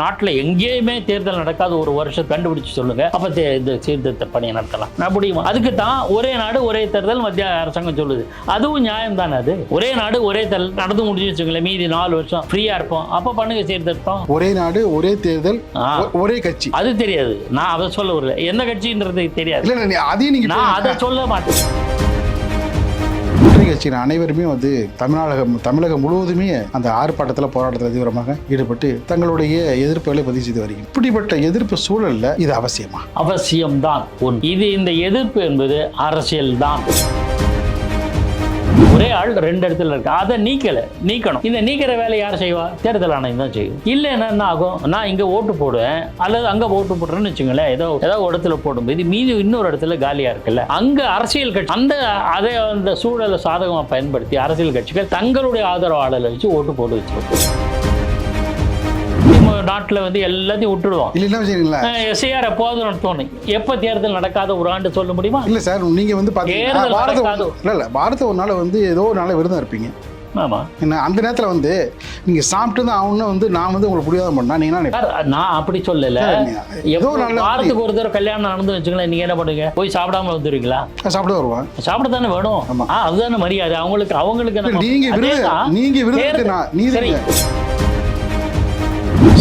நாட்டில் எங்கேயுமே தேர்தல் நடக்காத ஒரு வருஷம் கண்டுபிடிச்சு சொல்லுங்க. அப்ப இந்த சீர்திருத்த பணியை நடத்தலாம். முடியுமா அதுக்கு தான் ஒரே நாடு ஒரே தேர்தல் மத்திய அரசாங்கம் சொல்லுது. அதுவும் நியாயம் தானே அது? ஒரே நாடு ஒரே தேர்தல் நடந்து முடிஞ்சு வச்சுங்களேன் மீதி நாலு வருஷம் ஃப்ரீயா இருப்போம். அப்ப பண்ணுங்க சீர்திருத்தம். ஒரே நாடு ஒரே தேர்தல் ஒரே கட்சி. அது தெரியாது. நான் அதை சொல்ல வரல. எந்த கட்சின்றது தெரியாது. அதையும் நீங்க நான் அதை சொல்ல மாட்டேன். கட்சியின் அனைவருமே வந்து தமிழகம் தமிழகம் முழுவதுமே அந்த ஆர்ப்பாட்டத்தில் போராட்டத்தில் தீவிரமாக ஈடுபட்டு தங்களுடைய எதிர்ப்புகளை பதிவு செய்து வருகிறது இப்படிப்பட்ட எதிர்ப்பு சூழல்ல இது அவசியமா? அவசியம்தான். இது இந்த எதிர்ப்பு என்பது அரசியல் தான் ஒரே ஆள் ரெண்டு இடத்துல இருக்கு? அதை நீக்கல. நீக்கணும். இந்த நீக்கிற வேலை யார் செய்வா? தேர்தல் ஆணையம் தான் செய்யும். இல்லை என்ன ஆகும்? நான் இங்க ஓட்டு போடுவேன். அல்லது அங்க ஓட்டு போடுறேன்னு வச்சுங்களேன் ஏதோ ஏதோ ஒரு இடத்துல போடும்போது மீதி இன்னொரு இடத்துல காலியா இருக்குல்ல. அங்க அரசியல் கட்சி அந்த அதை அந்த சூழலை சாதகமா பயன்படுத்தி அரசியல் கட்சிகள் தங்களுடைய ஆதரவாளர்களை வச்சு ஓட்டு போட்டு வச்சிருக்கோம். நாட்டில் வந்து எல்லாத்தையும் விட்டுடுவோம் இல்லைன்னா வச்சுக்கீங்களா எஸ்ஐஆர் எப்போது நடத்தணும் எப்போ தேர்தல் நடக்காத ஒரு ஆண்டு சொல்ல முடியுமா இல்ல சார் நீங்க வந்து வாரத்தை நடக்காது. இல்ல ஒரு நாள் வந்து ஏதோ ஒரு நாள் விருதம் இருப்பீங்க ஆமா என்ன அந்த நேரத்துல வந்து நீங்க சாப்பிட்டு தான் ஆகணும்னு வந்து நான் வந்து உங்களுக்கு புரியாத பண்ணா நீங்க என்ன நினைப்பீங்க? சார், நான் அப்படி சொல்லல ஏதோ நாள் வாரத்துக்கு ஒரு தடவை கல்யாணம் நடந்து வச்சுங்களேன் நீங்க என்ன பண்ணுவீங்க போய் சாப்பிடாம வந்துருவீங்களா சாப்பிட வருவேன் சாப்பிட தானே வேணும் ஆமா. ஆ, அதுதானே மரியாதை அவங்களுக்கு அவங்களுக்கு நீங்க விருது அதேதான். நீங்க விருதுக்கு தேர்தல். நான் நீ.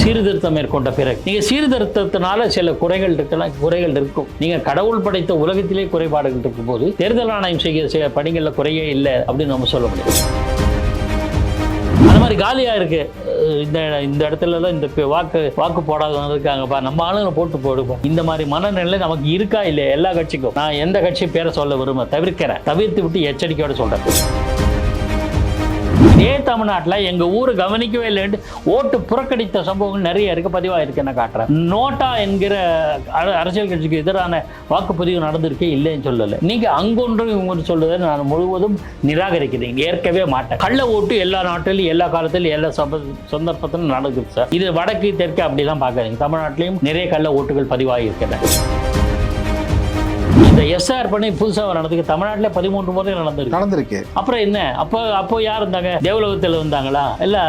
சீர்திருத்தம் மேற்கொண்ட பிறகு நீங்க சீர்திருத்தத்தினால சில குறைகள் இருக்கலாம் குறைகள் இருக்கும். நீங்க கடவுள் படைத்த உலகத்திலே குறைபாடுகள் இருக்கும் போது தேர்தல் ஆணையம் செய்ய சில பணிகள்ல குறையே இல்லை அப்படின்னு நம்ம சொல்ல முடியும். அந்த மாதிரி காலியா இருக்கு. இந்த இந்த இடத்துல தான் இந்த வாக்கு வாக்கு போடாதவங்க இருக்காங்கப்பா நம்ம ஆளுங்க போட்டு போடுவோம். இந்த மாதிரி மனநிலை நமக்கு இருக்கா இல்லையா? எல்லா கட்சிக்கும். நான் எந்த கட்சி பேரை சொல்ல விரும்ப தவிர்க்கிறேன். தவிர்த்து விட்டு எச்சரிக்கையோட சொல்றேன். இதே தமிழ்நாட்டில் எங்க ஊர் கவனிக்கவே இல்லைன்ட்டு ஓட்டு புறக்கணித்த சம்பவங்கள் நிறைய இருக்குது பதிவாக இருக்கு என்ன காட்டுறேன் நோட்டா என்கிற அர- அரசியல் கட்சிக்கு எதிரான வாக்குப்பதிவு நடந்திருக்கே இல்லைன்னு சொல்லலை. நீங்க அங்கொன்றும் இவங்க சொல்றதை நான் முழுவதும் நிராகரிக்கிறேன். ஏற்கவே மாட்டேன். கள்ள ஓட்டு எல்லா நாட்டிலும் எல்லா காலத்திலும் எல்லா சப சந்தர்ப்பத்திலும் நடக்குது சார். இது வடக்கு தெற்கு அப்படிலாம் பார்க்குறீங்க தமிழ்நாட்டிலையும் நிறைய கள்ள ஓட்டுகள் பதிவாகி இருக்கின்றன இந்த எஸ்ஆர் பண்ணி புதுசாக நடந்துக்கு தமிழ்நாட்டில் பதிமூன்று முறை நடந்திருக்கு. நடந்திருக்கு. அப்புறம் என்ன? அப்போ அப்போ யார் இருந்தாங்க? தேவலோகத்தில் வந்தாங்களா? இல்லை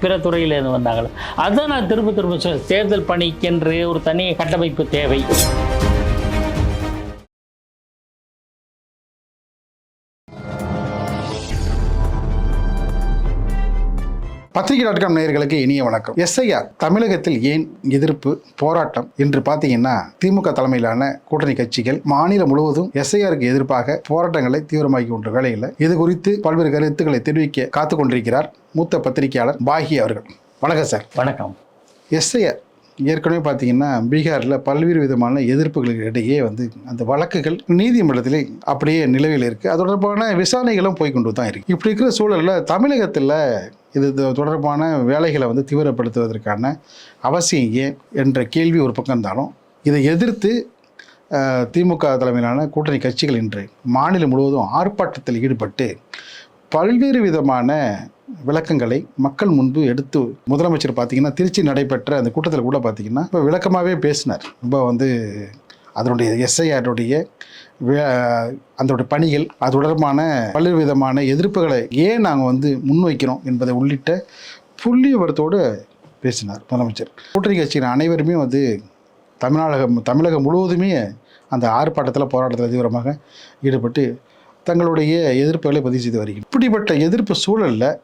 பிற துறையில இருந்து வந்தாங்களா? அதான் நான் திரும்ப திரும்ப. தேர்தல் பணிக்கென்று ஒரு தனி கட்டமைப்பு தேவை. பத்திரிகை டாட் காம் நேயர்களுக்கு இனிய வணக்கம். எஸ்ஐஆர் தமிழகத்தில் ஏன் எதிர்ப்பு போராட்டம் என்று பார்த்தீங்கன்னா திமுக தலைமையிலான கூட்டணி கட்சிகள் மாநிலம் முழுவதும் எஸ்ஐஆருக்கு எதிர்ப்பாக போராட்டங்களை தீவிரமாக்கி கொண்ட வேளையில் இது குறித்து பல்வேறு கருத்துக்களை தெரிவிக்க காத்து கொண்டிருக்கிறார் மூத்த பத்திரிகையாளர் பாகி அவர்கள். வணக்கம் சார். வணக்கம். எஸ்ஐஆர் ஏற்கனவே பார்த்தீங்கன்னா பீகாரில் பல்வேறு விதமான எதிர்ப்புகளுக்கு இடையே வந்து அந்த வழக்குகள் நீதிமன்றத்திலே அப்படியே நிலவில் இருக்குது அது தொடர்பான விசாரணைகளும் போய் கொண்டு தான் இருக்குது இப்படி இருக்கிற சூழலில் தமிழகத்தில் இது தொடர்பான வேலைகளை வந்து தீவிரப்படுத்துவதற்கான அவசியம் ஏன் என்ற கேள்வி ஒரு பக்கம் இருந்தாலும் இதை எதிர்த்து திமுக தலைமையிலான கூட்டணி கட்சிகள் இன்று மாநிலம் முழுவதும் ஆர்ப்பாட்டத்தில் ஈடுபட்டு பல்வேறு விதமான விளக்கங்களை மக்கள் முன்பு எடுத்து முதலமைச்சர் பார்த்திங்கன்னா திருச்சி நடைபெற்ற அந்த கூட்டத்தில் கூட பார்த்தீங்கன்னா இப்போ விளக்கமாகவே பேசினார். ரொம்ப வந்து அதனுடைய எஸ்ஐஆருடைய அதோட பணிகள் அது தொடர்பான பல்வேறு விதமான எதிர்ப்புகளை ஏன் நாங்கள் வந்து முன்வைக்கிறோம் என்பதை உள்ளிட்ட புள்ளி விவரத்தோடு பேசினார் முதலமைச்சர். கூட்டணி கட்சியின் அனைவருமே வந்து தமிழகம் தமிழகம் முழுவதுமே அந்த ஆர்ப்பாட்டத்தில் போராட்டத்தில் தீவிரமாக ஈடுபட்டு தங்களுடைய எதிர்ப்புகளை பதிவு செய்து வருகிறது இப்படிப்பட்ட எதிர்ப்பு சூழலில்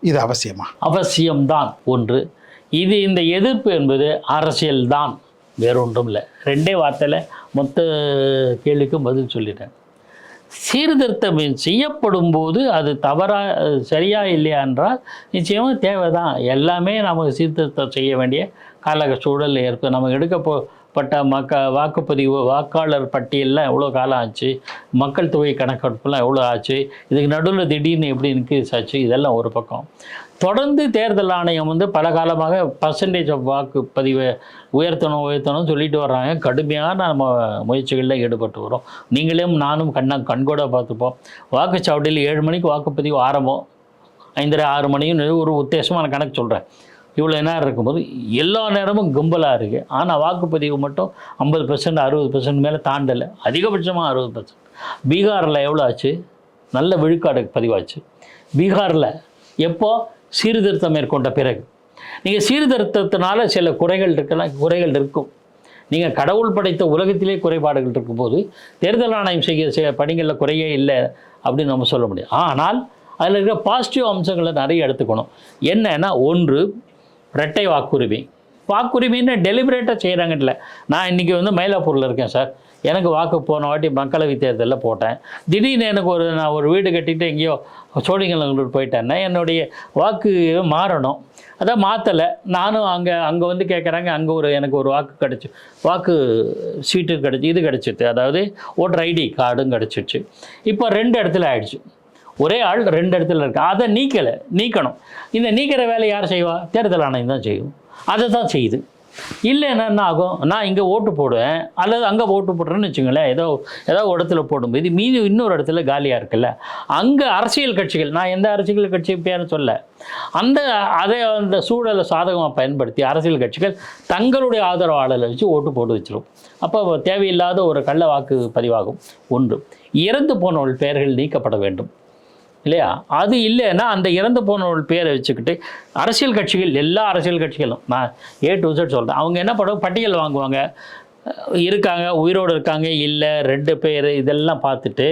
இது அவசியமா? அவசியம்தான் ஒன்று. இது இந்த எதிர்ப்பு என்பது அரசியல்தான். வேறொன்றும் இல்லை ரெண்டே வார்த்தையில் மொத்த கேள்விக்கும் பதில் சொல்லிட்டேன். சீர்திருத்தம் செய்யப்படும் போது அது தவறாக சரியா இல்லையா என்றால் நிச்சயமாக தேவைதான். எல்லாமே நமக்கு சீர்திருத்தம் செய்ய வேண்டிய கால சூழல் ஏற்ப நம்ம எடுக்க போ பட்ட மக்க வாக்குப்பதிவு வாக்காளர் பட்டியலில் எவ்வளோ காலம் ஆச்சு? மக்கள் தொகை கணக்கெடுப்புலாம் எவ்வளோ ஆச்சு? இதுக்கு நடுவில் திடீர்னு எப்படி இன்க்ரீஸ் ஆச்சு? இதெல்லாம் ஒரு பக்கம். தொடர்ந்து தேர்தல் ஆணையம் வந்து பல காலமாக பர்சன்டேஜ் ஆஃப் வாக்குப்பதிவை உயர்த்தணும் உயர்த்தணும்னு சொல்லிட்டு வர்றாங்க. கடுமையான நம்ம முயற்சிகளில் ஈடுபட்டு வரோம். நீங்களும் நானும் கண்ணா கண்கூட பார்த்துப்போம். வாக்குச்சாவடியில் ஏழு மணிக்கு வாக்குப்பதிவு ஆரம்பம். ஐந்தரை ஆறு மணியும் ஒரு உத்தேசமான கணக்கு சொல்கிறேன் இவ்வளோ நேரம் இருக்கும்போது எல்லா நேரமும் கும்பலாக இருக்குது ஆனால் வாக்குப்பதிவு மட்டும் ஐம்பது பர்சன்ட் அறுபது பர்சன்ட் மேலே தாண்டலை. அதிகபட்சமாக அறுபது பர்சன்ட் பீகாரில் எவ்வளோ ஆச்சு? நல்ல விழுக்காடு பதிவாச்சு. பீகாரில் எப்போது சீர்திருத்தம் மேற்கொண்ட பிறகு. நீங்கள் சீர்திருத்தத்தினால சில குறைகள் இருக்கலாம் குறைகள் இருக்கும். நீங்கள் கடவுள் படைத்த உலகத்திலே குறைபாடுகள் இருக்கும்போது தேர்தல் ஆணையம் செய்ய செய்ய பணிகளில் குறையே இல்லை அப்படின்னு நம்ம சொல்ல முடியும். ஆனால் அதில் இருக்கிற பாசிட்டிவ் அம்சங்களை நிறைய எடுத்துக்கணும். என்னன்னா ஒன்று இரட்டை வாக்குரிமை. வாக்குரிமைன்னு டெலிபரேட்டாக செய்கிறாங்க இல்லை. நான் இன்றைக்கி வந்து மயிலாப்பூரில் இருக்கேன் சார். எனக்கு வாக்கு போன வாட்டி மக்களவை தேர்தலில் போட்டேன். திடீர்னு எனக்கு ஒரு நான் ஒரு வீடு கட்டிட்டு எங்கேயோ சோழிங்கநல்லூர் போயிட்டேன்னா என்னுடைய வாக்கு மாறணும். அதான் மாற்றலை நானும் அங்கே அங்கே வந்து கேட்குறாங்க அங்கே ஒரு எனக்கு ஒரு வாக்கு கிடச்சி வாக்கு சீட்டு கிடச்சி இது கிடச்சிது அதாவது ஓட்டர் ஐடி கார்டும் கிடச்சிச்சு. இப்போ ரெண்டு இடத்துல ஆயிடுச்சு. ஒரே ஆள் ரெண்டு இடத்துல இருக்கு. அதை நீக்கலை நீக்கணும். இந்த நீக்கிற வேலை யார் செய்வா? தேர்தல் ஆணையம் தான் செய்யும். அதை தான் செய்யுது. இல்லைன்னா என்ன ஆகும்? நான் இங்கே ஓட்டு போடுவேன். அல்லது அங்கே ஓட்டு போடுறேன்னு வச்சுங்களேன் ஏதோ ஏதோ ஒரு இடத்துல போடும்போது மீதி இன்னொரு இடத்துல காலியாக இருக்குல்ல. அங்கே அரசியல் கட்சிகள் நான் எந்த அரசியல் கட்சி பேர் சொல்ல. அந்த அதை அந்த சூழலை சாதகமாக பயன்படுத்தி அரசியல் கட்சிகள் தங்களுடைய ஆதரவாளர்களை வச்சு ஓட்டு போட்டு வச்சிடும் அப்போ தேவையில்லாத ஒரு கள்ள வாக்கு பதிவாகும். ஒன்று இறந்து போனவர்கள் பெயர்கள் நீக்கப்பட வேண்டும். இல்லையா? அது இல்லைன்னா அந்த இறந்து போனவர்கள் பேரை வச்சுக்கிட்டு அரசியல் கட்சிகள் எல்லா அரசியல் கட்சிகளும் நான் ஏ டு சொல்கிறேன் அவங்க என்ன பண்ணுவாங்க? பட்டியல் வாங்குவாங்க. இருக்காங்க உயிரோடு இருக்காங்க இல்லை ரெண்டு பேர் இதெல்லாம் பார்த்துட்டு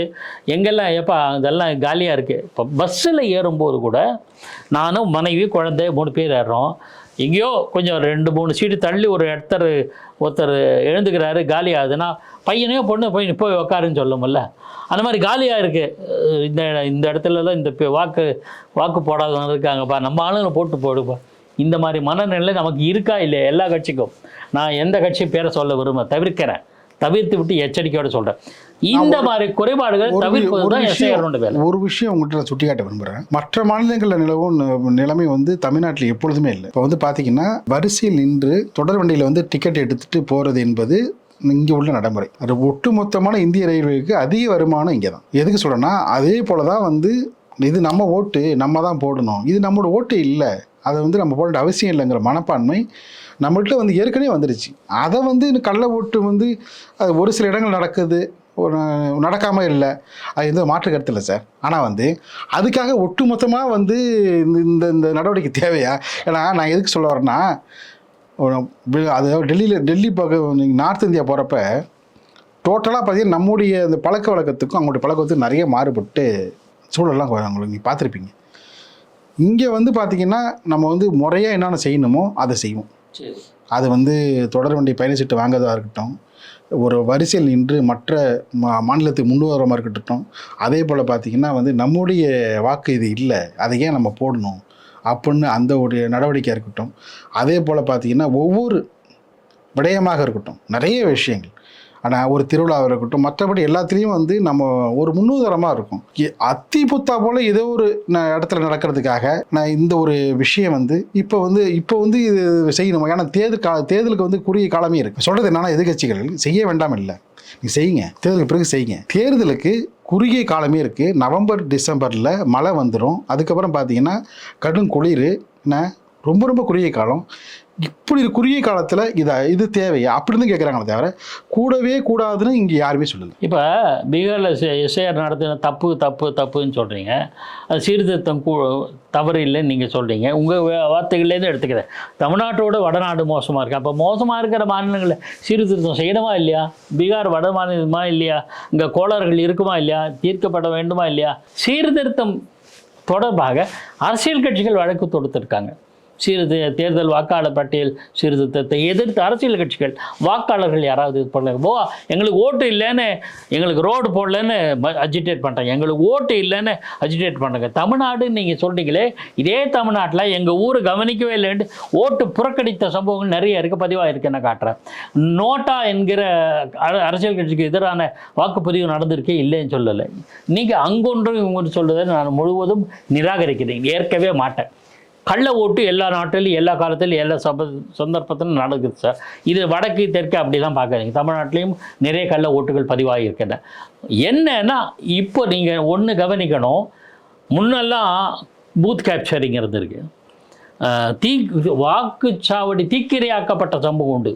எங்கெல்லாம் ஏப்பா இதெல்லாம் காலியாக இருக்குது இப்போ பஸ்ஸில் ஏறும்போது கூட நானும் மனைவி குழந்தை மூணு பேர் ஏறுறோம். எங்கேயோ கொஞ்சம் ரெண்டு மூணு சீட்டு தள்ளி ஒரு இடத்தர் ஒருத்தர் எழுந்துக்கிறாரு காலி ஆகுதுன்னா பையனையோ பொண்ணு போய் போய் உக்காருன்னு சொல்லுமில்ல அந்த மாதிரி காலியாக இருக்குது இந்த இந்த இடத்துலலாம் இந்த வாக்கு வாக்கு போடாதவங்க இருக்காங்கப்பா நம்ம ஆளுங்களை போட்டு போடுப்பா. இந்த மாதிரி மனநிலை நமக்கு இருக்கா இல்லையா? எல்லா கட்சிக்கும். நான் எந்த கட்சி பேரை சொல்ல விரும்ப தவிர்க்கிறேன். தவிர்த்து விட்டு எச்சரிக்கையோட சொல்கிறேன் இந்த மாதிரி குறைபாடுகள் தவிர்ப்பது ஒரு தான் விஷயம் எஸ்ஐஆரோட வேலை ஒரு விஷயம் உங்கள்கிட்ட நான் சுட்டிக்காட்ட விரும்புகிறேன் மற்ற மாநிலங்களில் நிலவும் நிலைமை வந்து தமிழ்நாட்டில் எப்பொழுதுமே இல்லை. இப்போ வந்து பார்த்தீங்கன்னா வரிசையில் நின்று தொடர் வண்டியில் வந்து டிக்கெட் எடுத்துட்டு போகிறது என்பது இங்கே உள்ள நடைமுறை. அது ஒட்டுமொத்தமான இந்திய ரயில்வேக்கு அதிக வருமானம் இங்கே தான் எதுக்கு சொல்கிறேன்னா அதே போல தான் வந்து இது நம்ம ஓட்டு நம்ம தான் போடணும். இது நம்மளோட ஓட்டு இல்லை. அதை வந்து நம்ம போட அவசியம் இல்லைங்கிற மனப்பான்மை நம்மள்கிட்ட வந்து ஏற்கனவே வந்துருச்சு. அதை வந்து கள்ள ஓட்டு வந்து அது ஒரு சில இடங்கள் நடக்குது. ஒரு நடக்காமல் இல்லை. அது எந்த மாற்று கருத்து இல்லை சார். ஆனால் வந்து அதுக்காக ஒட்டுமொத்தமாக வந்து இந்த இந்த இந்த நடவடிக்கை தேவையா? ஏன்னா நான் எதுக்கு சொல்ல வரேன்னா ஒரு வி- அது டெல்லியில் டெல்லி பக்கம் நீங்கள் நார்த் இந்தியா போகிறப்ப டோட்டலாக பார்த்தீங்கன்னா நம்முடைய அந்த பழக்க வழக்கத்துக்கும் அவங்களுடைய பழக்கத்துக்கும் நிறைய மாறுபட்டு சூழல்லாம் உங்களுக்கு நீங்கள் பார்த்துருப்பீங்க. இங்கே வந்து பார்த்தீங்கன்னா நம்ம வந்து முறையாக என்னென்ன செய்யணுமோ அதை செய்வோம். அது வந்து தொடர் வண்டி பயணச்சீட்டு வாங்குறதா இருக்கட்டும் ஒரு வரிசையில் நின்று மற்ற மா மாநிலத்துக்கு முன்னுவரமாக இருக்கட்டும் அதே போல் பார்த்திங்கன்னா வந்து நம்முடைய வாக்கு இது இல்லை அதை ஏன் நம்ம போடணும்? அப்படின்னு அந்த ஒரு நடவடிக்கையாக இருக்கட்டும். அதே போல் பார்த்திங்கன்னா ஒவ்வொரு விடயமாக இருக்கட்டும். நிறைய விஷயங்கள். ஆனால் ஒரு திருவிழாவாக இருக்கட்டும் மற்றபடி எல்லாத்துலேயும் வந்து நம்ம ஒரு முன்னுதாரணமாக இருக்கும். அத்தி புத்தா போல் ஏதோ ஒரு ந- இடத்துல நடக்கிறதுக்காக நான் இந்த ஒரு விஷயம் வந்து இப்போ வந்து இப்போ வந்து இது செய்யணும். ஏன்னா தேர்தல் கா தேர்தலுக்கு வந்து குறுகிய காலமே இருக்குது சொல்கிறது என்னென்னா எதிர்கட்சிகள் செய்ய வேண்டாம் இல்லை. நீ செய்யுங்க. தேர்தலுக்கு பிறகு செய்யுங்க. தேர்தலுக்கு குறுகிய காலமே இருக்குது நவம்பர் டிசம்பரில் மழை வந்துடும் அதுக்கப்புறம் பார்த்தீங்கன்னா கடும் குளிர். என்ன? ரொம்ப ரொம்ப குறுகிய காலம். இப்படி குறுகிய காலத்தில் இதை இது தேவையா? அப்படின்னு கேட்குறாங்களே தவிர கூடவே கூடாதுன்னு இங்கே யாருமே சொல்லலை. இப்போ பீகாரில் எஸ்ஐஆர் நடத்தின தப்பு தப்பு தப்புன்னு சொல்கிறீங்க அது சீர்திருத்தம் கூ தவறு இல்லைன்னு நீங்கள் சொல்கிறீங்க உங்கள் வார்த்தைகள்லேருந்து எடுத்துக்கிறேன். தமிழ்நாட்டோட வடநாடு மோசமாக இருக்குது அப்போ மோசமாக இருக்கிற மாநிலங்களில் சீர்திருத்தம் செய்யணுமா இல்லையா? பீகார் வட மாநிலமா இல்லையா? இங்கே கோளாறுகள் இருக்குமா இல்லையா? தீர்க்கப்பட வேண்டுமா இல்லையா? சீர்திருத்தம் தொடர்பாக அரசியல் கட்சிகள் வழக்கு தொடுத்திருக்காங்க. சீர்தி தேர்தல் வாக்காளர் பட்டியல் சீர்திருத்தத்தை எதிர்த்து அரசியல் கட்சிகள் வாக்காளர்கள் யாராவது இது பண்ணல ஓ எங்களுக்கு ஓட்டு இல்லைன்னு எங்களுக்கு ரோடு போடலன்னு அஜிடேட் பண்ணுறாங்க எங்களுக்கு ஓட்டு இல்லைன்னு அஜிடேட் பண்ணுறாங்க தமிழ்நாடுன்னு நீங்கள் சொல்கிறீங்களே இதே தமிழ்நாட்டில் எங்கள் ஊர் கவனிக்கவே இல்லைன்னு ஓட்டு புறக்கணித்த சம்பவங்கள் நிறைய இருக்குது பதிவாக இருக்குன்னு நான் காட்டுறேன். நோட்டா என்கிற அர- அரசியல் கட்சிக்கு எதிரான வாக்குப்பதிவு நடந்திருக்கே இல்லைன்னு சொல்லலை. நீங்கள் அங்கொன்றும் இவங்க சொல்றதை நான் முழுவதும் நிராகரிக்கிறேன். ஏற்கவே மாட்டேன். கள்ள ஓட்டு எல்லா நாட்டிலும் எல்லா காலத்திலும் எல்லா சப சந்தர்ப்பத்திலும் நடக்குது சார். இது வடக்கு தெற்கு அப்படிலாம் பார்க்காதீங்க. தமிழ்நாட்டிலையும் நிறைய கள்ள ஓட்டுகள் பதிவாகி இருக்கின்றன. என்னன்னா இப்போ நீங்கள் ஒன்று கவனிக்கணும். முன்னெல்லாம் பூத் கேப்சரிங் இருந்திருக்கு தீ வாக்குச்சாவடி தீக்கிரையாக்கப்பட்ட சம்பவம் உண்டு.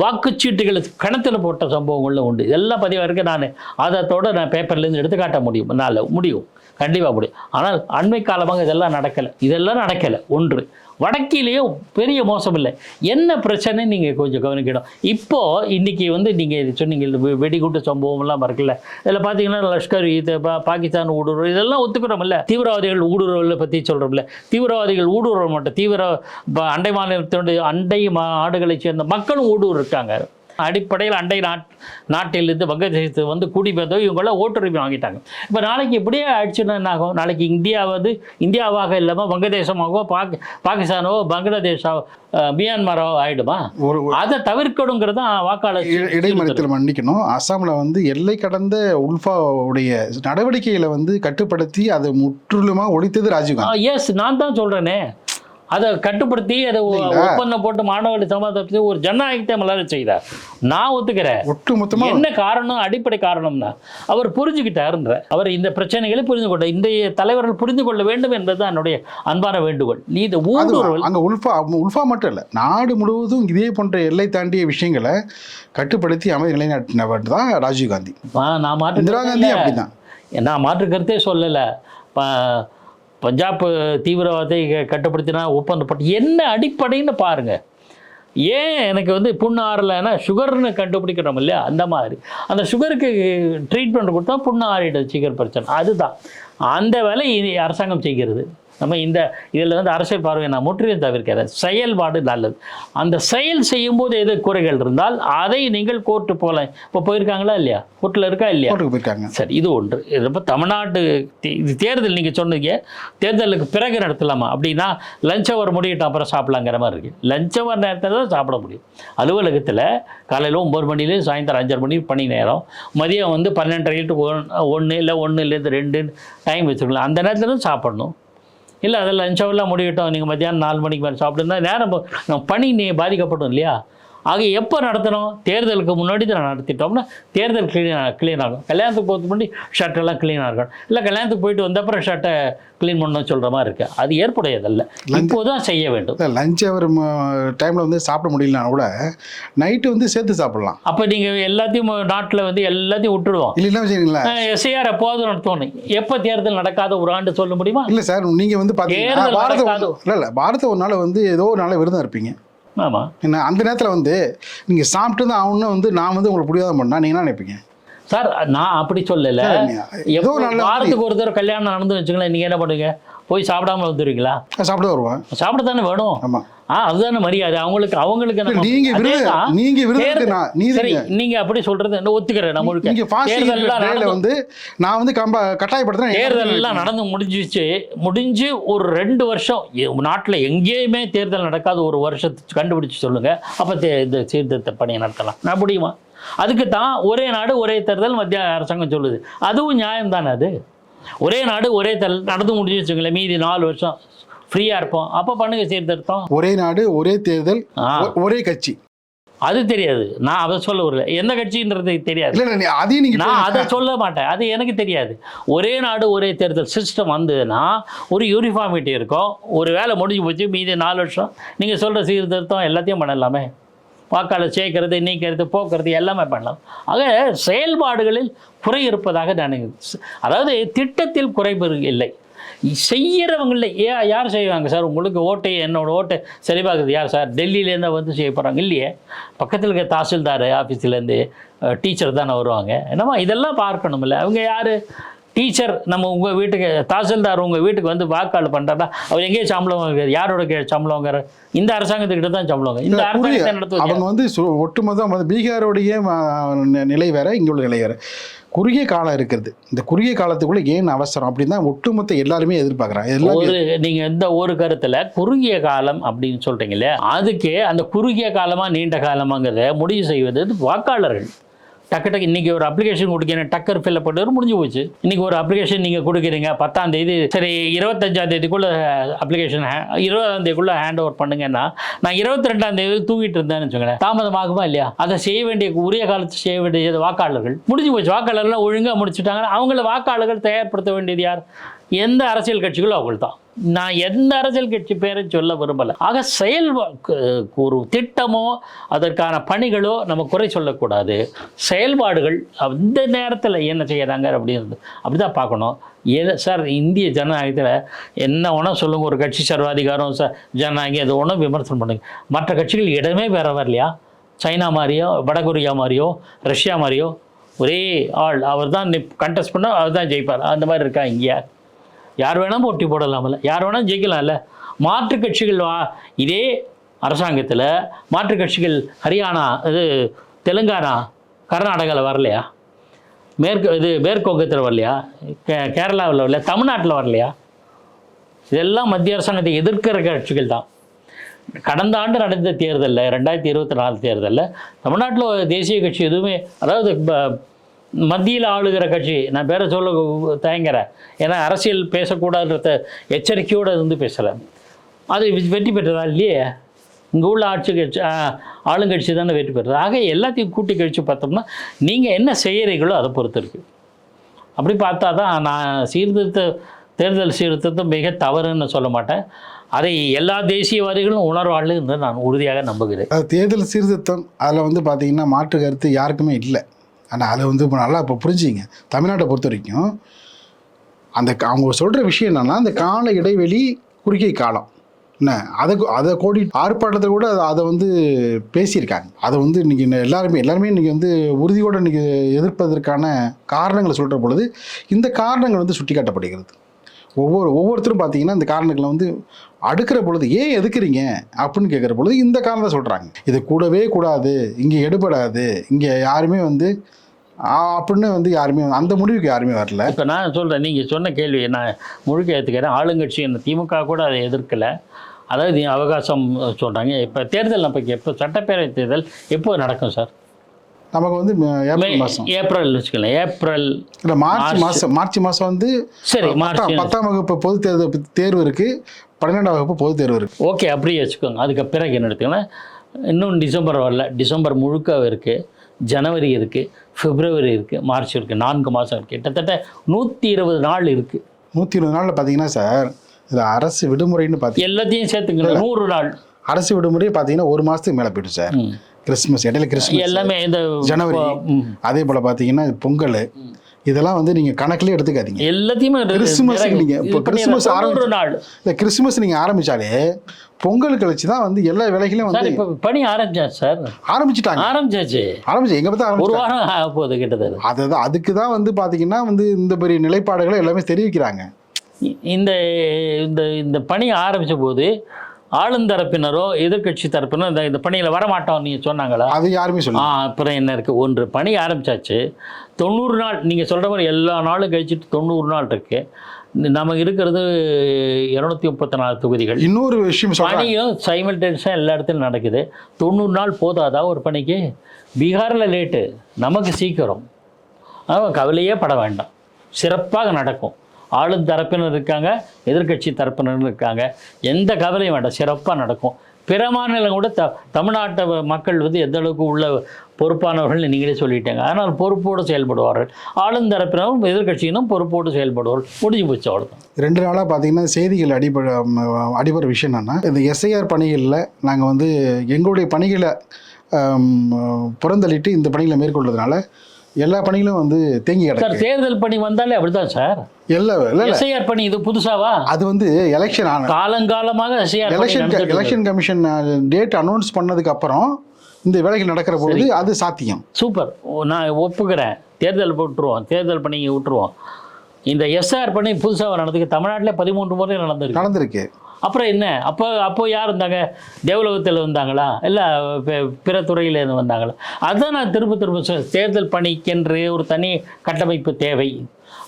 வாக்குச்சீட்டுகள் கணத்தில் போட்ட சம்பவங்களும் உண்டு. இதெல்லாம் பதிவாக இருக்க. நான் ஆதாரத்தோடு நான் பேப்பர்லேருந்து எடுத்து காட்ட முடியும். என்னால் முடியும். கண்டிப்பாக முடியும் ஆனால் அண்மை காலமாக இதெல்லாம் நடக்கலை. இதெல்லாம் நடக்கலை. ஒன்று. வடக்கிலேயே பெரிய மோசம் இல்லை என்ன பிரச்சனை? நீங்கள் கொஞ்சம் கவனிக்கணும். இப்போது இன்றைக்கி வந்து நீங்கள் சொன்னீங்க இந்த வெ- வெடிகுண்டு சம்பவம்லாம் இருக்குல்ல. இதில் பார்த்தீங்கன்னா லஷ்கர் இது பாகிஸ்தான் ஊடுருவல் இதெல்லாம் ஒத்துக்கிறோம்ல. தீவிரவாதிகள் ஊடுருவலை பற்றி சொல்கிறோம்ல தீவிரவாதிகள் ஊடுருவல் மட்டும் தீவிர அண்டை மாநிலத்தோட அண்டை நாடுகளைச் சேர்ந்த மக்களும் ஊடுருவ இருக்காங்க அடிப்படையில் அண்டை நாட் நாட்டிலிருந்து வங்கதேசத்தை வந்து குடிபெயர்ந்தோ இவங்களாம் ஓட்டுரிமை வாங்கிட்டாங்க. இப்போ நாளைக்கு இப்படியே ஆயிடுச்சுன்னா என்ன ஆகும் நாளைக்கு இந்தியாவது இந்தியாவாக இல்லாமல் வங்கதேசமாகவோ பாக் பாகிஸ்தானோ பங்களாதேஷோ மியான்மரோ ஆயிடுமா? ஒரு அதை தவிர்க்கணுங்கிறது தான் வாக்காளர் இடைமறித்தல் மன்னிக்கணும். அஸ்ஸாமில் வந்து எல்லை கடந்த உல்ஃபாவுடைய நடவடிக்கைகளை வந்து கட்டுப்படுத்தி அதை முற்றிலுமாக ஒழித்தது ராஜீவ்காந்தி. எஸ் நான் தான் சொல்கிறேனே அதை கட்டுப்படுத்தி அதை? ஒப்பந்தம் போட்டு மாணவர்கள் சமாதானத்தை ஒரு ஜனநாயகத்தை மலர செய்தார். நான் ஒத்துக்கிறேன். ஒட்டு மொத்தமாக என்ன காரணம்? அடிப்படை காரணம்னா அவர் புரிஞ்சுக்கிட்டாருன்ற அவர் இந்த பிரச்சனைகளை புரிந்து கொண்ட இந்த தலைவர்கள் புரிந்து கொள்ள வேண்டும் என்பது என்னுடைய அன்பான வேண்டுகோள். நீ இந்த ஊடுருவல் அங்கே உல்ஃபா உல்ஃபா மட்டும் இல்லை நாடு முழுவதும் இதே போன்ற எல்லை தாண்டிய விஷயங்களை கட்டுப்படுத்தி அமைதி நிலைநாட்டினவர் தான் ராஜீவ்காந்தி. நான் மாற்று இந்திரா காந்தி. அப்படிதான் நான் மாற்று கருத்தே சொல்லலை. பஞ்சாப் தீவிரவாதத்தை கட்டுப்படுத்தினா ஒப்பந்தம் என்ன அடிப்படைன்னு பாருங்கள் ஏன் எனக்கு வந்து புண்ணு ஆறலைன்னா சுகர்னு கண்டுபிடிக்கிறோம் இல்லையா? அந்த மாதிரி. அந்த சுகருக்கு ட்ரீட்மெண்ட் கொடுத்தா புண்ணு ஆறிடுது சீக்கிரம் பிரச்சனை. அதுதான். அந்த வேலை அரசாங்கம் செய்கிறது. நம்ம இந்த இதில் வந்து அரசியல் பார்வை நான் முற்றிலும் தவிர்க்கிறேன் செயல்பாடு நல்லது. அந்த செயல் செய்யும்போது எது குறைகள் இருந்தால் அதை நீங்கள் கோர்ட்டு போகலாம் இப்போ போயிருக்காங்களா இல்லையா? கோர்ட்டில் இருக்கா இல்லையா? போயிருக்காங்க. சரி இது ஒன்று. இது இப்போ தமிழ்நாட்டு இது தேர்தல் நீங்கள் சொன்னீங்க. தேர்தலுக்கு பிறகு நடத்தலாமா? அப்படின்னா லஞ்ச் அவர் முடியட்டும் அப்புறம் சாப்பிடலாங்கிற மாதிரி இருக்குது லஞ்ச் அவர் நேரத்தில் தான் சாப்பிட முடியும். அலுவலகத்தில் காலையில் ஒம்பது மணிலேருந்து சாயந்தரம் அஞ்சரை மணி பணி நேரம். மதியம் வந்து பன்னெண்டரை டு ஒன் ஒன்று இல்லை ஒன்றுலேருந்து ரெண்டு டைம் வச்சுருக்கலாம். அந்த நேரத்தில் தான் சாப்பிடணும். இல்லை அதில் லஞ்ச் ஹவர்லாம் முடிவிட்டோம் நீங்கள் மத்தியானம் நாலு மணிக்கு மேலே சாப்பிடுனா நேரம் பணி நீ பாதிக்கப்படும் இல்லையா? ஆக எப்போ நடத்தணும்? தேர்தலுக்கு முன்னாடி தான் நடத்திட்டோம்னா தேர்தல் க்ளீன் க்ளீன் ஆகும். கல்யாணத்துக்கு போகிறதுக்கு முன்னாடி ஷர்ட்டெல்லாம் க்ளீனாக இருக்கணும். இல்லை கல்யாணத்துக்கு போயிட்டு வந்த அப்புறம் ஷர்ட்டை க்ளீன் பண்ணணும் சொல்கிற மாதிரி இருக்குது அது ஏற்புடையதல்ல. இப்போ தான் செய்ய வேண்டும். லஞ்ச் அவர் டைமில் வந்து சாப்பிட முடியலனா கூட நைட்டு வந்து சேர்த்து சாப்பிடலாம். அப்போ நீங்கள் எல்லாத்தையும் நாட்டில் வந்து எல்லாத்தையும் விட்டுடுவோம். இல்லைன்னா வச்சுக்கீங்களேன் எஸ்ஐஆர் எப்போது நடத்தணும் எப்போ தேர்தல் நடக்காத ஒரு ஆண்டு சொல்ல முடியுமா? இல்லை சார் நீங்கள் வந்து பார்த்தீங்கன்னா நடக்காதோ? இல்லை இல்லை வாரத்தை ஒரு நாள் வந்து ஏதோ ஒரு நாள் விருதம் இருப்பீங்க. ஆமாம் என்ன அந்த நேரத்தில் வந்து நீங்கள் சாப்பிட்டு தான் ஆகணும்னு வந்து நான் வந்து உங்களுக்கு பிடிவாதம் பண்ணால் நீங்கள் என்ன நினைப்பீங்க? சார் நான் அப்படி சொல்லலை. ஏதோ வாரத்துக்கு ஒரு தடவை கல்யாணம் நடந்து வச்சுங்களேன் நீங்கள் என்ன பண்ணுங்க போய் சாப்பிடாம வந்துடுவீங்களா சாப்பிட வருவேன். சாப்பிட தானே வேணும்? ஆமாம் ஆ அதுதானே மரியாதை. அவங்களுக்கு அவங்களுக்கு நீங்க. நீங்க தேர்தல் சரி நீங்க. அப்படி சொல்றது என்ன ஒத்துக்கிறேன் நம்ம முழுக்க. நீங்க ஃபாஸ்டிங் தேர்தல்லாம் டேல நடந்து வந்து நான் வந்து கம்ப கட்டாயப்படுத்துறேன் தேர்தல் எல்லாம் நடந்து முடிஞ்சிச்சு. முடிஞ்சு ஒரு ரெண்டு வருஷம் நாட்டுல எங்கேயுமே தேர்தல் நடக்காத ஒரு வருஷத்தை கண்டுபிடிச்சு சொல்லுங்க. அப்ப இந்த சீர்திருத்த பணியை நடத்தலாம். நான் முடியுமா? அதுக்கு தான் ஒரே நாடு ஒரே தேர்தல் மத்திய அரசாங்கம் சொல்லுது. அதுவும் நியாயம் தானே அது? ஒரே நாடு ஒரே தேர்தல் நடந்து முடிஞ்சு வச்சுங்களேன் மீதி நாலு வருஷம் ஃப்ரீயா இருப்போம். அப்ப பண்ணுங்க சீர்திருத்தம். ஒரே நாடு ஒரே தேர்தல் ஒரே கட்சி. அது தெரியாது. நான் அதை சொல்ல வரல. எந்த கட்சின்றது தெரியாது. அதையும் நான் அதை சொல்ல மாட்டேன். அது எனக்கு தெரியாது. ஒரே நாடு ஒரே தேர்தல் சிஸ்டம் வந்ததுன்னா ஒரு யூனிஃபார்மிட்டி இருக்கும். ஒரு வேலை முடிஞ்சு போச்சு மீதி நாலு வருஷம். நீங்கள் சொல்கிற சீர்திருத்தம் எல்லாத்தையும் பண்ணலாமே. வாக்காளர் சேர்க்கறது நீக்கிறது போக்குறது எல்லாமே பண்ணலாம். ஆக செயல்பாடுகளில் குறை இருப்பதாக நான் அதாவது திட்டத்தில் குறைபெறு இல்லை. செய்கிறவங்கள ஏ யார் செய்வாங்க சார்? உங்களுக்கு ஓட்டை என்னோட ஓட்டை சரிபார்க்குறது யார் சார்? டெல்லியிலேருந்து வந்து செய்ய போகிறாங்க இல்லையே? பக்கத்தில் இருக்க தாசில்தார் ஆஃபீஸ்லேருந்து டீச்சர் தானே வருவாங்க. என்னம்மா இதெல்லாம் பார்க்கணும்ல. அவங்க யார்? டீச்சர் நம்ம உங்கள் வீட்டுக்கு தாசில்தார் உங்கள் வீட்டுக்கு வந்து வாக்காளு பண்ணுறாருன்னா அவர் எங்கேயே சம்பளம் யாரோட கீழ சம்பளம் வாங்குறாரு? இந்த அரசாங்கத்துக்கிட்ட தான் சம்பளம். இந்த அரசாங்கத்தை நடத்துவது அவங்க வந்து ஒட்டுமொத்தம் வந்து பீகாரோடைய நிலை வேற இங்க உள்ள நிலை வேற. குறுகிய காலம் இருக்கிறது. இந்த குறுகிய காலத்துக்குள்ள ஏன் அவசரம்? அப்படின்னு தான் ஒட்டுமொத்த எல்லாருமே எதிர்பார்க்குறாங்க. எல்லாமே ஒரு நீங்க இந்த ஒரு கருத்துல குறுகிய காலம் அப்படின்னு இல்லையா? அதுக்கு அந்த குறுகிய காலமா நீண்ட காலமாங்கிறத முடிவு செய்வது வாக்காளர்கள். டக்கு டக்கு இன்னைக்கு ஒரு அப்ளிகேஷன் கொடுக்கிறேன். டக்கர் ஃபில்அப் பண்ணுறது முடிஞ்சு போச்சு. இன்னைக்கு ஒரு அப்ளிகேஷன் நீங்கள் கொடுக்குறீங்க. பத்தாம் தேதி சரி இருபத்தஞ்சாம் தேதிக்குள்ள அப்ளிகேஷன் இருபதாம் தேதிக்குள்ள ஹேண்ட் ஓவர் பண்ணுங்கன்னா நான் இருபத்தி ரெண்டாம் தேதி தூங்கிட்டு இருந்தேன்னு வச்சுக்கோங்களேன். தாமதமாகுமா இல்லையா? அதை செய்ய வேண்டிய உரிய காலத்து செய்ய வேண்டிய வாக்காளர்கள். முடிஞ்சு போச்சு. வாக்காளர்லாம் ஒழுங்கா முடிச்சுட்டாங்கன்னா அவங்கள வாக்காளர்கள் தயார்படுத்த வேண்டியது யார்? எந்த அரசியல் கட்சிகளும் அவர்கள் தான் நான் எந்த அரசியல் கட்சி பேரை சொல்ல விரும்பலை. ஆக செயல் ஒரு திட்டமோ அதற்கான பணிகளோ நம்ம குறை சொல்லக்கூடாது. செயல்பாடுகள் அந்த நேரத்தில் என்ன செய்கிறாங்க அப்படின்றது அப்படி தான் பார்க்கணும். எது சார் இந்திய ஜனநாயகத்தில் என்ன ஒன்றும் சொல்லுங்க ஒரு கட்சி சர்வாதிகாரம் ச ஜனநாயகம் அது ஒன்றும் விமர்சனம் பண்ணுங்க. மற்ற கட்சிகள் இடமே வேற வரலையா? சைனா மாதிரியோ வடகொரியா மாதிரியோ ரஷ்யா மாதிரியோ ஒரே ஆள் அவர் தான் கண்டெஸ்ட் பண்ணால் அவர் தான் ஜெயிப்பார். அந்த மாதிரி இருக்கா இங்கேயா யார் வேணால் போட்டி போடலாம்ல. யார் வேணால் ஜெயிக்கலாம்ல. மாற்று கட்சிகள் வா இதே அரசாங்கத்தில் மாற்று கட்சிகள் ஹரியானா இது தெலுங்கானா கர்நாடகாவில் வரலையா? மேற்கு இது மேற்குவங்கத்தில் வரலையா? கே கேரளாவில் வரலையா? தமிழ்நாட்டில் வரலையா? இதெல்லாம் மத்திய அரசாங்கத்தை எதிர்க்கிற கட்சிகள் தான். கடந்த ஆண்டு நடந்த தேர்தலில் ரெண்டாயிரத்தி இருபத்தி நாலு தேர்தலில் தமிழ்நாட்டில் தேசிய கட்சி எதுவுமே அதாவது மத்தியில் ஆளுகிற கட்சி. நான் பேரை சொல்ல தயங்குறேன். ஏன்னா அரசியல் பேசக்கூடாதுன்றத எச்சரிக்கையோடு இருந்து பேசுகிறேன் அது வெற்றி பெற்றதா இல்லையே? இங்கே உள்ள ஆட்சி கட்சி ஆளுங்கட்சி தானே வெற்றி பெற்றது ஆக எல்லாத்தையும் கூட்டி கழித்து பார்த்தோம்னா நீங்கள் என்ன செய்கிறீங்களோ அதை பொறுத்து இருக்குது அப்படி பார்த்தா தான் நான் சீர்திருத்த தேர்தல் சீர்திருத்தம் மிக தவறுன்னு சொல்ல மாட்டேன். அதை எல்லா தேசியவாதிகளும் உணர்வாள் என்று நான் உறுதியாக நம்புகிறேன். தேர்தல் சீர்திருத்தம் அதில் வந்து பார்த்தீங்கன்னா மாற்று கருத்து யாருக்குமே இல்லை. ஆனால் அதை வந்து இப்போ நல்லா இப்போ புரிஞ்சுங்க தமிழ்நாட்டை பொறுத்த வரைக்கும் அந்த அவங்க சொல்கிற விஷயம் என்னென்னா அந்த கால இடைவெளி குறுகிய காலம். என்ன? அதை அதை கோடி ஆர்ப்பாட்டத்தை கூட அதை- அதை வந்து பேசியிருக்காங்க. அதை வந்து இன்றைக்கி எல்லாருமே எல்லாருமே இன்றைக்கி வந்து உறுதியோடு இன்றைக்கி எதிர்ப்பதற்கான காரணங்களை சொல்கிற பொழுது இந்த காரணங்கள் வந்து சுட்டி காட்டப்படுகிறது ஒவ்வொரு ஒவ்வொருத்தரும் பார்த்தீங்கன்னா இந்த காரணங்களை வந்து அடுக்கிற பொழுது ஏன் எதுக்குறீங்க? அப்படின்னு கேட்குற பொழுது இந்த காரணத்தை சொல்கிறாங்க இது கூடவே கூடாது இங்கே எடுபடாது இங்கே யாருமே வந்து அப்படின்னு வந்து யாருமே அந்த முடிவுக்கு யாருமே வரல. இப்போ நான் சொல்கிறேன் நீங்கள் சொன்ன கேள்வி நான் முழுக்க ஏற்றுக்கிறேன் ஆளுங்கட்சி இந்த திமுக கூட அதை எதிர்க்கலை. அதாவது அவகாசம் சொல்கிறாங்க இப்போ தேர்தல் நமக்கு எப்போ சட்டப்பேரவை தேர்தல் எப்போ நடக்கும் சார்? நமக்கு வந்து ஏப்ரல் மாதம் ஏப்ரல் வச்சுக்கலாம் ஏப்ரல் இல்லை மார்ச் மாதம் மார்ச் மாதம் வந்து சரி மார்ச் பத்தாம் பத்தாம் வகுப்பு பொது தேர்வு தேர்வு இருக்குது பன்னிரெண்டாம் வகுப்பு பொது தேர்வு இருக்குது ஓகே அப்படியே வச்சுக்கோங்க. அதுக்கு பிறகு என்ன எடுத்துக்கலாம் இன்னும் டிசம்பர் வரல. டிசம்பர் முழுக்க இருக்குது ஜனவரி இருக்குது பிப்ரவரி இருக்குது மார்ச் இருக்குது நான்கு மாதம் இருக்குது கிட்டத்தட்ட நூற்றி இருபது நாள் இருக்குது நூற்றி இருபது நாளில் பார்த்தீங்கன்னா சார் இதில் அரசு விடுமுறைன்னு பார்த்தீங்கன்னா எல்லாத்தையும் சேர்த்துக்கங்க நூறு நாள். அரசு விடுமுறை பார்த்தீங்கன்னா ஒரு மாதத்துக்கு மேலே போயிடும் சார். கிறிஸ்மஸ் இடையில கிறிஸ்மஸ். எல்லாமே இந்த ஜனவரி. அதே போல் பார்த்தீங்கன்னா பொங்கல். இதெல்லாம் வந்து நீங்கள் கணக்கிலே எடுத்துக்காதீங்க. எல்லாத்தையுமே கிறிஸ்துமஸ் இது நீங்க இப்போ. கிறிஸ்துமஸ் ஆரம்பிச்சு- நாள். இந்த கிறிஸ்மஸ் நீங்கள் ஆரம்பிச்சாலே பொங்கல் கழிச்சு தான் வந்து எல்லா வேலைகளும் சார் வந்து இப்போ பணி ஆரம்பிச்சாச்சு சார்? ஆரம்பிச்சிட்டாங்க. ஆரம்பிச்சாச்சு. ஆரம்பிச்சு எங்கே பார்த்தா ஒரு ஆரம்பிச்சு வாரம் போகுது கிட்டத்தட்ட. அதுதான் அதுக்கு தான் வந்து பார்த்தீங்கன்னா வந்து இந்த பெரிய நிலைப்பாடுகளை எல்லாமே தெரிவிக்கிறாங்க. இந்த இந்த இந்த பணி ஆரம்பித்த போது ஆளுந்தரப்பினரோ எதிர்க்கட்சி தரப்பினரோ இந்த இந்த பணியில் வரமாட்டோம் நீங்கள் சொன்னாங்களா? அது யாருமே ஆ சொல்லு அப்புறம் என்ன இருக்குது ஒன்று பணி ஆரம்பிச்சாச்சு. தொண்ணூறு நாள் நீங்கள் சொல்கிற மாதிரி எல்லா நாளும் கழிச்சிட்டு தொண்ணூறு நாள் இருக்குது நமக்கு இருக்கிறது இரநூத்தி முப்பத்தி நாலு தொகுதிகள். இன்னொரு விஷயம் பணியும் சைமல்டேனியஸாக எல்லா இடத்துலையும் நடக்குது. தொண்ணூறு நாள் போதாதா ஒரு பணிக்கு? பீகாரில் லேட்டு நமக்கு சீக்கிரம். கவலையே பட வேண்டாம். சிறப்பாக நடக்கும். ஆளும் தரப்பினர் இருக்காங்க எதிர்க்கட்சி தரப்பினர் இருக்காங்க. எந்த கவலையும் வேண்டாம் சிறப்பாக நடக்கும். பிற மாநிலம் கூட த தமிழ்நாட்டு மக்கள் வந்து எந்த அளவுக்கு உள்ள பொறுப்பானவர்கள் நீங்களே சொல்லிட்டாங்க. ஆனால் பொறுப்போடு செயல்படுவார்கள். ஆளும் தரப்பினரும் எதிர்க்கட்சியினும் பொறுப்போடு செயல்படுவார்கள். முடிஞ்சு போச்சு அவ்வளோதான் ரெண்டு நாளாக பார்த்தீங்கன்னா செய்திகள் அடிபட அடிப்படை அடிபடுற விஷயம் என்னென்னா இந்த எஸ்ஐஆர் பணிகளில் நாங்கள் வந்து எங்களுடைய பணிகளை புறந்தள்ளிட்டு இந்த பணிகளை மேற்கொள்றதுனால எல்லா பணிகளும் வந்து தேங்கி சார் கிடக்கு தேர்தல் பணி வந்தாலே அப்படிதான் சார். இல்லை இல்லை எஸ்ஐஆர் பணி இது புதுசாவா? அது வந்து எலெக்ஷன் ஆன காலங்காலமாக SIR election. Election commission date announce பண்ணதுக்கு அப்புறம் இந்த வேலைகள் நடக்கிற பொழுது அது சாத்தியம். சூப்பர். நான் ஒப்புக்கிறேன். தேர்தல் விட்டுருவோம் தேர்தல் பணி விட்டுருவோம். இந்த எஸ்ஆர் பணி புதுசாக நடந்துக்கு தமிழ்நாட்டில் பதிமூன்று முறை நடந்திருக்கு. நடந்திருக்கு. அப்புறம் என்ன? அப்போ அப்போ யார் இருந்தாங்க? தேவலோகத்தில் வந்தாங்களா? இல்லை பிற துறையில் இருந்து வந்தாங்களா? அதான் நான் திரும்ப திரும்ப. தேர்தல் பணிக்கென்று ஒரு தனி கட்டமைப்பு தேவை.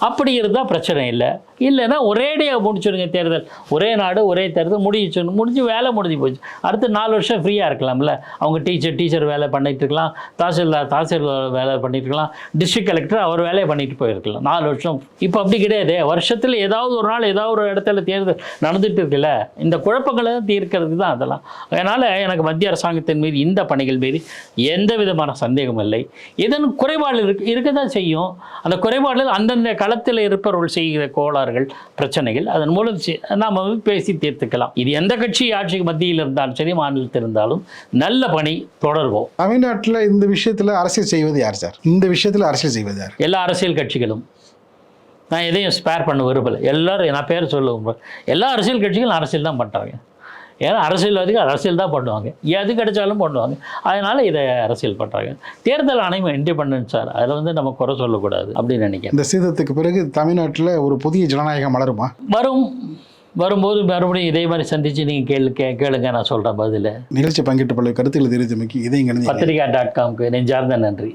அப்படி இருந்தால் பிரச்சனை இல்லை. இல்லைன்னா ஒரேடியாக முடிச்சிடுங்க தேர்தல். ஒரே நாடு ஒரே தேர்தல் முடிச்சு முடிஞ்சு வேலை முடிஞ்சு போச்சு. அடுத்து நாலு வருஷம் ஃப்ரீயாக இருக்கலாம்ல. அவங்க டீச்சர் டீச்சர் வேலை பண்ணிட்டு இருக்கலாம். தாசில்தார் தாசில்தார் வேலை பண்ணிட்டு இருக்கலாம். டிஸ்ட்ரிக்ட் கலெக்டர் அவர் வேலையை பண்ணிட்டு போயிருக்கலாம். நாலு வருஷம். இப்போ அப்படி கிடையாது. வருஷத்தில் ஏதாவது ஒரு நாள் ஏதாவது ஒரு இடத்துல தேர்தல் நடந்துட்டு இருக்குல்ல. இந்த குழப்பங்களை தீர்க்கிறதுக்கு தான் அதெல்லாம். அதனால் எனக்கு மத்திய அரசாங்கத்தின் மீது இந்த பணிகள் மீது எந்த விதமான சந்தேகமும் இல்லை. எதன் குறைபாடு இருக்கு இருக்க தான் செய்யும். அந்த குறைபாடுகள் அந்தந்த களத்தில் இருப்பவர்கள் செய்கிற கோளாறுகள் பிரச்சனைகள் அதன் மூலம் நாம் பேசி தீர்த்துக்கலாம். இது எந்த கட்சி ஆட்சிக்கு மத்தியில் இருந்தாலும் சரி மாநிலத்தில் இருந்தாலும் நல்ல பணி தொடர்வோம். தமிழ்நாட்டில் இந்த விஷயத்தில் அரசியல் செய்வது யார் சார்? இந்த விஷயத்தில் அரசியல் செய்வது யார்? எல்லா அரசியல் கட்சிகளும். நான் எதையும் ஸ்பேர் பண்ண விரும்பலை. எல்லாரும் நான் பேர் சொல்ல விரும்பல. எல்லா அரசியல் கட்சிகளும் அரசியல் தான் பண்ணுறாங்க ஏன்னா அரசியல்வாதிகள் அரசியல் தான் பண்ணுவாங்க. எது கிடைச்சாலும் பண்ணுவாங்க. அதனால் இதை அரசியல் பண்ணுறாங்க தேர்தல் ஆணையம் இண்டிபெண்டன்ஸ் சார் அதில் வந்து நம்ம குறை சொல்லக்கூடாது அப்படின்னு நினைக்கிறேன். இந்த சீதத்துக்கு பிறகு தமிழ்நாட்டில் ஒரு புதிய ஜனநாயகம் மலருமா? வரும். வரும்போது மறுபடியும் இதே மாதிரி சந்தித்து நீங்கள் கேளு கே கேளுங்க நான் சொல்கிறேன் பதில். நிகழ்ச்சி பங்கிட்டு பல கருத்துக்களை தெரிவித்தமைக்கு இதை பத்திரிகா டாட் காம்க்கு நெஞ்சார்ந்த நன்றி.